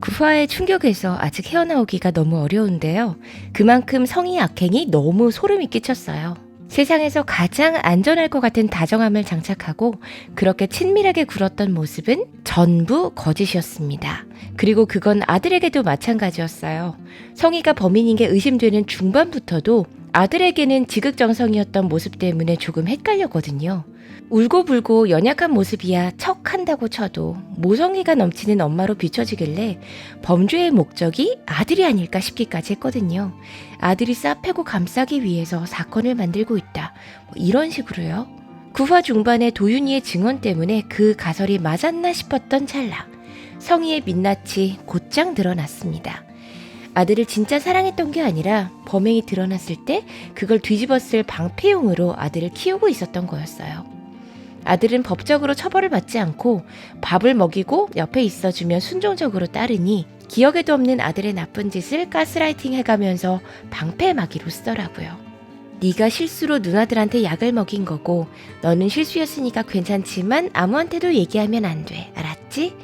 구화의 충격에서 아직 헤어나오기가 너무 어려운데요. 그만큼 성희 악행이 너무 소름이 끼쳤어요. 세상에서 가장 안전할 것 같은 다정함을 장착하고 그렇게 친밀하게 굴었던 모습은 전부 거짓이었습니다. 그리고 그건 아들에게도 마찬가지였어요. 성희가 범인인 게 의심되는 중반부터도 아들에게는 지극정성이었던 모습 때문에 조금 헷갈렸거든요. 울고불고 연약한 모습이야 척 한다고 쳐도 모성애가 넘치는 엄마로 비춰지길래 범죄의 목적이 아들이 아닐까 싶기까지 했거든요. 아들이 싸패고 감싸기 위해서 사건을 만들고 있다. 뭐 이런 식으로요. 구화 중반에 도윤이의 증언 때문에 그 가설이 맞았나 싶었던 찰나. 성희의 민낯이 곧장 드러났습니다. 아들을 진짜 사랑했던 게 아니라 범행이 드러났을 때 그걸 뒤집었을 방패용으로 아들을 키우고 있었던 거였어요. 아들은 법적으로 처벌을 받지 않고 밥을 먹이고 옆에 있어주면 순종적으로 따르니 기억에도 없는 아들의 나쁜 짓을 가스라이팅 해가면서 방패막이로 쓰더라고요. 네가 실수로 누나들한테 약을 먹인 거고 너는 실수였으니까 괜찮지만 아무한테도 얘기하면 안 돼. 알았지?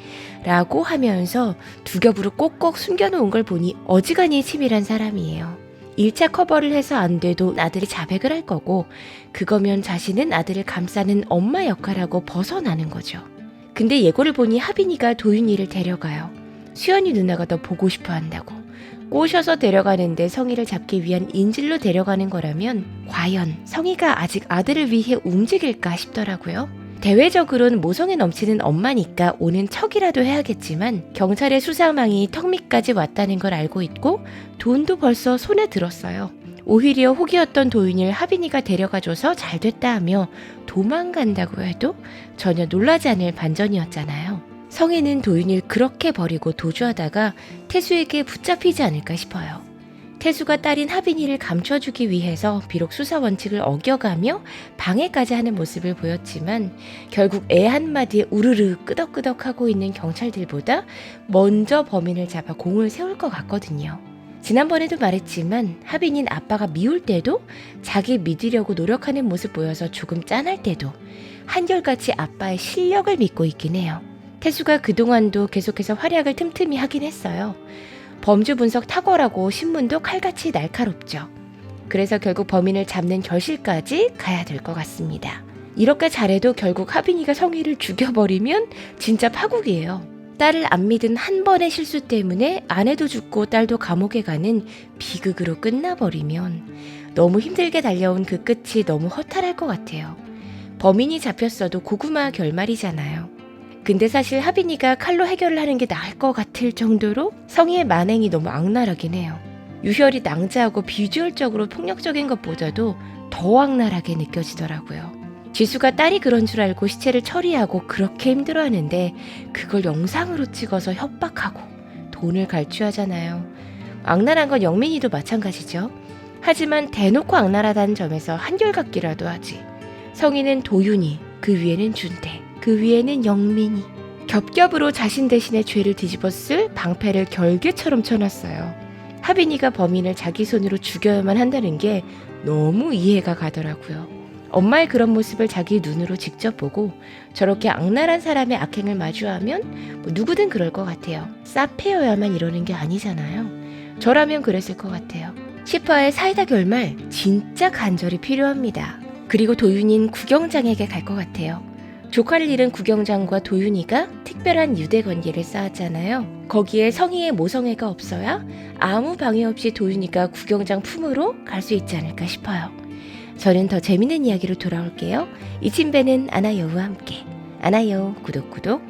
라고 하면서 두 겹으로 꼭꼭 숨겨놓은 걸 보니 어지간히 치밀한 사람이에요. 1차 커버를 해서 안 돼도 아들이 자백을 할 거고 그거면 자신은 아들을 감싸는 엄마 역할하고 벗어나는 거죠. 근데 예고를 보니 하빈이가 도윤이를 데려가요. 수연이 누나가 더 보고 싶어 한다고. 꼬셔서 데려가는데 성희를 잡기 위한 인질로 데려가는 거라면 과연 성희가 아직 아들을 위해 움직일까 싶더라고요. 대외적으로는 모성에 넘치는 엄마니까 오는 척이라도 해야겠지만 경찰의 수사망이 턱 밑까지 왔다는 걸 알고 있고 돈도 벌써 손에 들었어요. 오히려 혹이었던 도윤이를 하빈이가 데려가줘서 잘 됐다 하며 도망간다고 해도 전혀 놀라지 않을 반전이었잖아요. 성희는 도윤이를 그렇게 버리고 도주하다가 태수에게 붙잡히지 않을까 싶어요. 태수가 딸인 하빈이를 감춰주기 위해서 비록 수사 원칙을 어겨가며 방해까지 하는 모습을 보였지만 결국 애 한마디에 우르르 끄덕끄덕 하고 있는 경찰들보다 먼저 범인을 잡아 공을 세울 것 같거든요. 지난번에도 말했지만 하빈인 아빠가 미울 때도 자기 믿으려고 노력하는 모습 보여서 조금 짠할 때도 한결같이 아빠의 실력을 믿고 있긴 해요. 태수가 그동안도 계속해서 활약을 틈틈이 하긴 했어요. 범주 분석 탁월하고 신문도 칼같이 날카롭죠. 그래서 결국 범인을 잡는 결실까지 가야 될 것 같습니다. 이렇게 잘해도 결국 하빈이가 성희를 죽여버리면 진짜 파국이에요. 딸을 안 믿은 한 번의 실수 때문에 아내도 죽고 딸도 감옥에 가는 비극으로 끝나버리면 너무 힘들게 달려온 그 끝이 너무 허탈할 것 같아요. 범인이 잡혔어도 고구마 결말이잖아요. 근데 사실 하빈이가 칼로 해결을 하는 게 나을 것 같을 정도로 성희의 만행이 너무 악랄하긴 해요. 유혈이 낭자하고 비주얼적으로 폭력적인 것보다도 더 악랄하게 느껴지더라고요. 지수가 딸이 그런 줄 알고 시체를 처리하고 그렇게 힘들어하는데 그걸 영상으로 찍어서 협박하고 돈을 갈취하잖아요. 악랄한 건 영민이도 마찬가지죠. 하지만 대놓고 악랄하다는 점에서 한결같기라도 하지. 성희는 도윤이, 그 위에는 준태, 그 위에는 영민이. 겹겹으로 자신 대신에 죄를 뒤집었을 방패를 결계처럼 쳐놨어요. 하빈이가 범인을 자기 손으로 죽여야만 한다는 게 너무 이해가 가더라고요. 엄마의 그런 모습을 자기 눈으로 직접 보고 저렇게 악랄한 사람의 악행을 마주하면 뭐 누구든 그럴 것 같아요. 싸패여야만 이러는 게 아니잖아요. 저라면 그랬을 것 같아요. 10화의 사이다 결말 진짜 간절히 필요합니다. 그리고 도윤인 구경장에게 갈 것 같아요. 조카를 잃은 구경장과 도윤이가 특별한 유대 관계를 쌓았잖아요. 거기에 성희의 모성애가 없어야 아무 방해 없이 도윤이가 구경장 품으로 갈 수 있지 않을까 싶어요. 저는 더 재밌는 이야기로 돌아올게요. 이침배는 아나여우와 함께. 아나여우 구독 구독